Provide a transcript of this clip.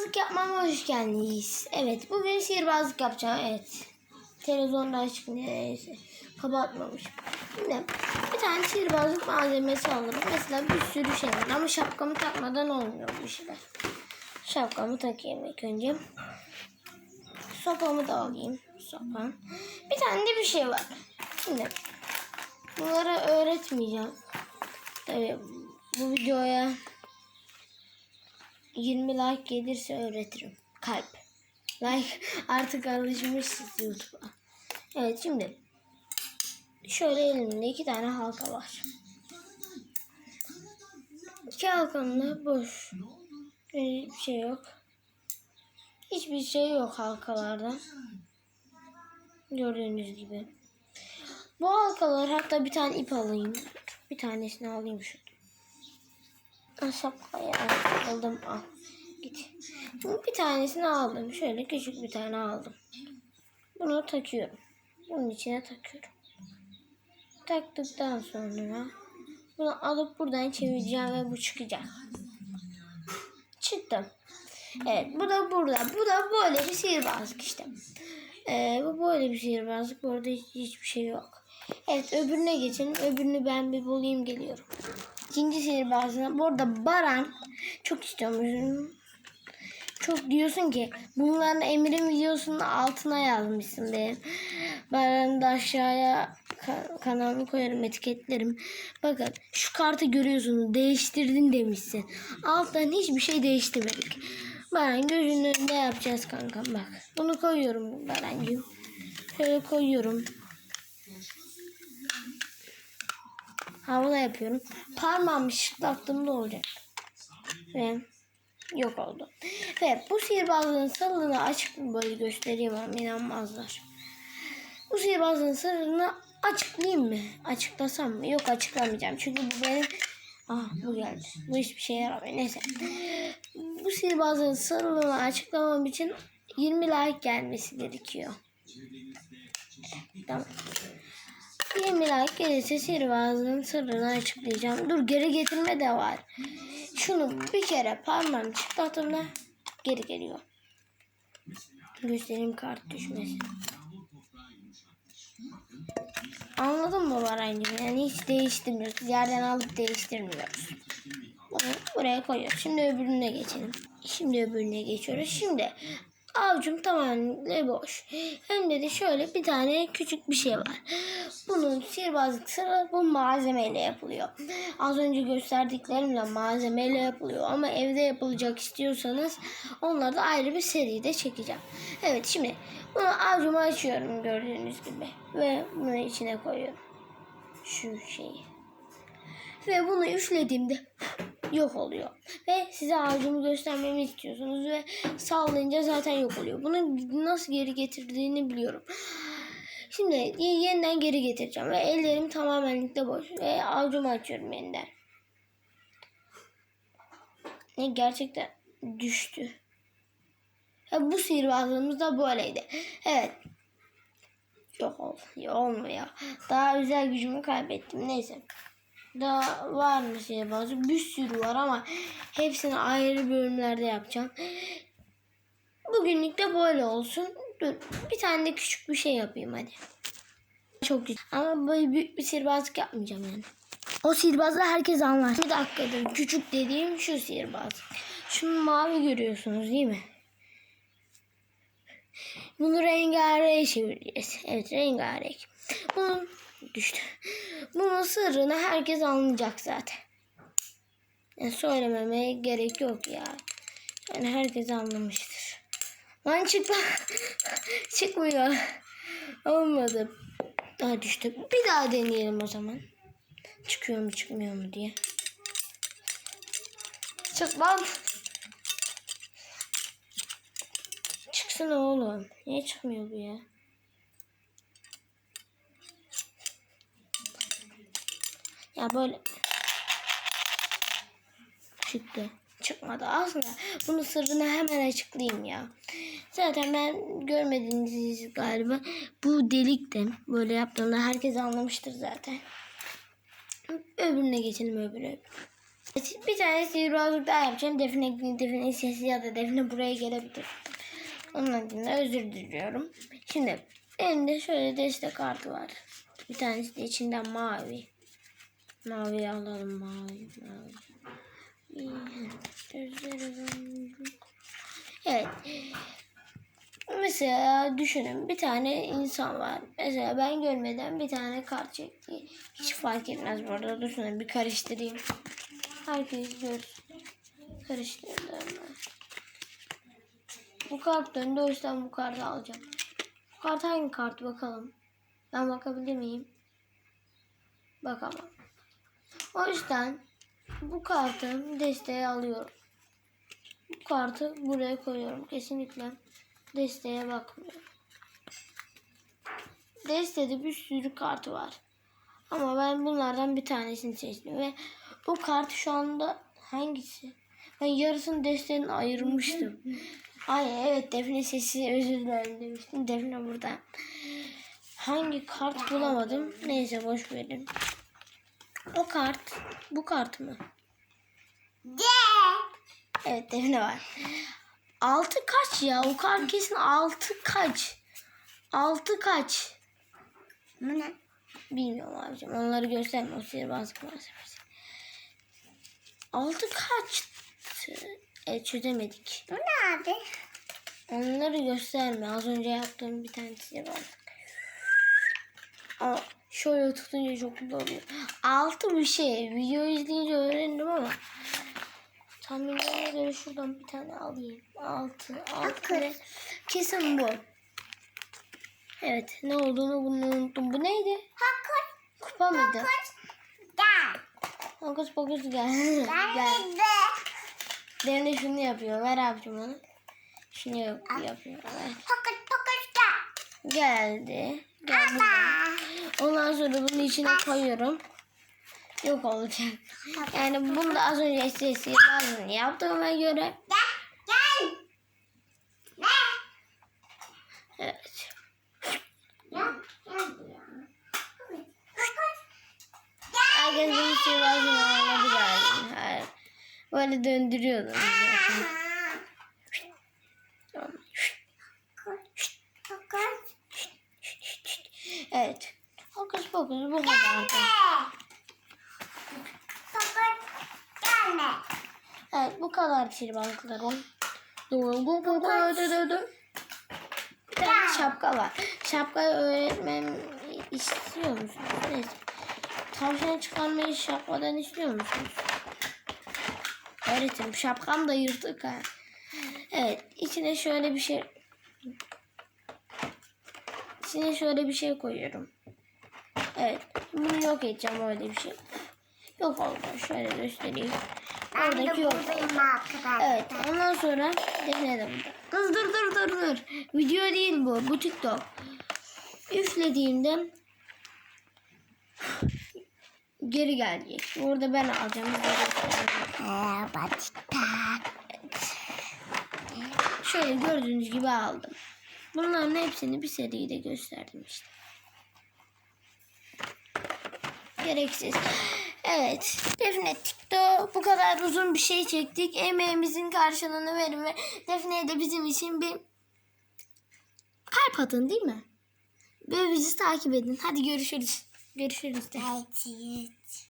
sihirbazlık yapmama hoş geldiniz. Evet bugün sihirbazlık yapacağım. Evet. Televizyonda açık neyse. Kapatmamış. Şimdi bir tane sihirbazlık malzemesi alırım. Mesela bir sürü şey var ama şapkamı takmadan olmuyor bu şeyler. Şapkamı takayım ilk önce. Sopamı da alayım. Sopam. Bir tane de bir şey var. Şimdi bunları öğretmeyeceğim. Tabii bu videoya 20 like gelirse öğretirim. Kalp. Like artık alışmışız YouTube'a. Evet şimdi şöyle elimde iki tane halka var. İki halkamda boş. Bir şey yok. Hiçbir şey yok halkalarda. Gördüğünüz gibi. Bu halkalar hatta bir tane ip alayım. Bir tanesini alayım şurada. Şapkayı al. aldım al. Git. Şimdi bir tanesini aldım. Şöyle küçük bir tane aldım. Bunu takıyorum. Bunun içine takıyorum. Taktıktan sonra bunu alıp buradan çevireceğim ve bu çıkacak. Çıktım. Evet bu da burada. Bu da böyle bir sihirbazlık işte. Ee, bu böyle bir sihirbazlık. Bu arada hiç, hiçbir şey yok. Evet öbürüne geçelim. Öbürünü ben bir bulayım geliyorum. İkinci sihirbazına. Bu arada Baran çok istiyormuşum. Çok diyorsun ki bunların Emir'in videosunun altına yazmışsın benim. Ben de aşağıya ka- kanalımı koyarım etiketlerim. Bakın şu kartı görüyorsunuz değiştirdin demişsin. Alttan hiçbir şey değiştirmedik. Baran gözünün önünde yapacağız kankam bak. Bunu koyuyorum Barancığım. Şöyle koyuyorum. Havada yapıyorum. Parmağımı şıklattığımda olacak. Ve yok oldu. Ve bu sihirbazlığın sırrını açık böyle göstereyim ama inanmazlar. Bu sihirbazlığın sırrını açıklayayım mı? Açıklasam mı? Yok açıklamayacağım. Çünkü bu benim... Ah bu geldi. Bu hiçbir şeye yaramıyor. Neyse. Bu sihirbazlığın sırrını açıklamam için 20 like gelmesi gerekiyor. Tamam. 20 like gelirse sihirbazlığın sırrını açıklayacağım. Dur geri getirme de var. Şunu bir kere parmağım çıklattığımda geri geliyor. Göstereyim kart düşmesin. Anladın mı Barancığım? Yani hiç değiştirmiyoruz. Yerden alıp değiştirmiyoruz. Bunu buraya koyuyoruz. Şimdi öbürüne geçelim. Şimdi öbürüne geçiyoruz. Şimdi avucum tamamen boş. Hem de, de şöyle bir tane küçük bir şey var. Bunun sihirbazlık sırrı bu malzemeyle yapılıyor. Az önce gösterdiklerimle malzemeyle yapılıyor. Ama evde yapılacak istiyorsanız onları da ayrı bir seride çekeceğim. Evet şimdi bunu avucumu açıyorum gördüğünüz gibi. Ve bunu içine koyuyorum. Şu şeyi. Ve bunu üflediğimde yok oluyor. Ve size ağacımı göstermemi istiyorsunuz ve sallayınca zaten yok oluyor. Bunu nasıl geri getirdiğini biliyorum. Şimdi yeniden geri getireceğim ve ellerim tamamen boş ve avucumu açıyorum yeniden. Ne gerçekten düştü. Ya bu sihirbazlığımız da böyleydi. Evet. Yok ol, ya olmuyor. Daha özel gücümü kaybettim. Neyse. Daha var mı sihirbazlık? Bir sürü var ama hepsini ayrı bölümlerde yapacağım. Bugünlük de böyle olsun. Dur bir tane de küçük bir şey yapayım hadi. Çok güzel. Ama böyle büyük bir sihirbazlık yapmayacağım yani. O sihirbazla herkes anlar. Bir dakikadır. Küçük dediğim şu sihirbazlık. Şunu mavi görüyorsunuz değil mi? Bunu rengarenk çevireceğiz. Evet rengarenk. Bunun düştü. Bunun sırrını herkes anlayacak zaten. Yani söylememeye gerek yok ya. Yani herkes anlamıştır. Lan çık lan. Çıkmıyor. Olmadı. Daha düştü. Bir daha deneyelim o zaman. Çıkıyor mu çıkmıyor mu diye. Çık lan. Çıksana oğlum. Niye çıkmıyor bu ya? Ya böyle çıktı. Çıkmadı. Aslında bunun sırrını hemen açıklayayım ya. Zaten ben görmediğiniz galiba bu delikten böyle yaptığımda herkes anlamıştır zaten. Öbürüne geçelim öbürüne. Bir tane sihirbazlık daha yapacağım. Defne, defne sesi ya da defne buraya gelebilir. Onun adına özür diliyorum. Şimdi elimde şöyle destek kartı var. Bir tanesi de içinden mavi. Mavi alalım mavi mavi. Evet. Mesela düşünün bir tane insan var. Mesela ben görmeden bir tane kart çekti. Hiç fark etmez bu arada. Düşünün bir karıştırayım. Herkes görsün. Karıştırdım. Bu kart döndü o yüzden bu kartı alacağım. Bu kart hangi kart bakalım. Ben bakabilir miyim? Bakamam. O yüzden bu kartı desteğe alıyorum. Bu kartı buraya koyuyorum. Kesinlikle desteğe bakmıyorum. Destede bir sürü kartı var. Ama ben bunlardan bir tanesini seçtim ve bu kart şu anda hangisi? Ben yarısını desteğini ayırmıştım. Ay evet Defne sesi özür dilerim demiştim. Defne burada. Hangi kart bulamadım. Neyse boş verin. O kart bu kart mı? Evet Defne var. Altı kaç ya? O kart kesin altı kaç? Altı kaç? Bu ne? Bilmiyorum abicim. Onları gösterme. O sihirbazlık malzemesi. Altı kaçtı? Evet çözemedik. Bu ne abi? Onları gösterme. Az önce yaptığım bir tane sihirbazlık. Ama şöyle tutunca çok güzel oluyor. Altı bir şey. Video izleyince öğrendim ama tahminlerime göre şuradan bir tane alayım. Altı. Altı ne? Kesin bu. Evet. Ne olduğunu bunu unuttum. Bu neydi? Hakkı. Kupa mıydı? Gel. Hokus pokus gel. gel. Ben de. Derine şunu yapıyor. Ver abicim onu. Şunu yap- yapıyor. Ver. Fokus fokus gel. Geldi. Geldi. Baba. Ondan sonra bunu içine koyuyorum. Yok olacak. Yani bunu da az önce sesi lazım yaptığıma göre. Evet. Herkes bunu sihirbazın anladı galiba. Böyle döndürüyordum zaten. Tamam. Fokus. Fokus. Evet. Hokus pokus bu kadardı. Fokus. Gelme. Evet bu kadar dur. Bir tane şapka var. Şapka öğretmem istiyor musunuz? Neyse. Tavşan çıkarmayı şapkadan istiyor musunuz? Öğretim. Şapkam da yırtık ha. Evet. içine şöyle bir şey İçine şöyle bir şey koyuyorum. Evet. Bunu yok edeceğim öyle bir şey. Yok oldu. Şöyle göstereyim. Ben de Oradaki yok. buradayım arkadaşlar. Evet. Ondan sonra de burada. Kız dur dur dur dur. Video değil bu. Bu TikTok. Üflediğimde geri gelecek. Orada ben alacağım. Göstereyim. Şöyle gördüğünüz gibi aldım. Bunların hepsini bir seride gösterdim işte. Gereksiz. Evet. Defne TikTok bu kadar uzun bir şey çektik. Emeğimizin karşılığını verin ve Defne'ye de bizim için bir kalp atın değil mi? Ve bizi takip edin. Hadi görüşürüz. Görüşürüz de. Evet.